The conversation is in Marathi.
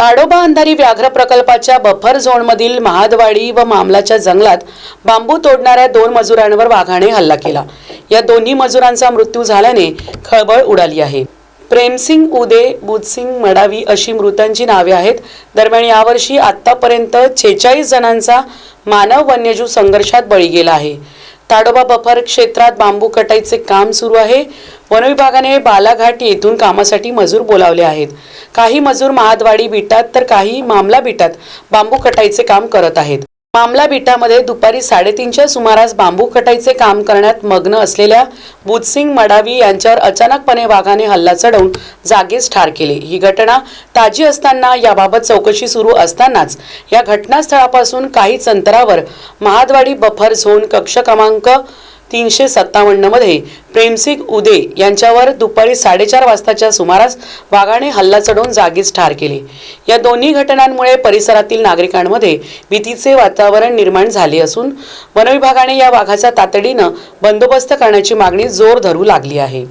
ताडोबा अंधारी व्याघ्र प्रकल्पाच्या बफर झोनमधील महादवाडी व मामलाच्या जंगलात बांबू तोडणाऱ्या दोन मजुरांवर वाघाने हल्ला केला. या दोन्ही मजुरांचा मृत्यू झाल्याने खळबळ उडाली आहे. प्रेमसिंग उदे बुधसिंग मडावी अशी मृतांची नावे आहेत. दरम्यान यावर्षी आतापर्यंत छेचाळीस जणांचा मानव वन्यजीव संघर्षात बळी गेला आहे. ताडोबा बफर क्षेत्रात बांबू कटाईचे काम सुरू आहे. वनविभागाने बालाघाट येथून कामासाठी मजूर बोलावले आहेत. काही मजूर महादवाडी बिटात तर काही मामला बिटात बांबू कटाईचे काम करत आहेत. मामला बिटामध्ये दुपारी साडेतीनच्या सुमारास बांबू कटाईचे काम करण्यात मग्न असलेल्या बुधसिंग मडावी यांच्यावर अचानकपणे वाघाने हल्ला चढवून जागीच ठार केले. ही घटना ताजी असताना याबाबत चौकशी सुरू असतानाच या घटनास्थळापासून काहीच अंतरावर महादवाडी बफर झोन कक्ष क्रमांक तीनशे सत्तावन्नमध्ये प्रेमसिंग उदे यांच्यावर दुपारी साडेचार वाजताच्या सुमारास वाघाने हल्ला चढवून जागीच ठार केले. या दोन्ही घटनांमुळे परिसरातील नागरिकांमध्ये भीतीचे वातावरण निर्माण झाले असून वनविभागाने या वाघाचा तातडीनं बंदोबस्त करण्याची मागणी जोर धरू लागली आहे.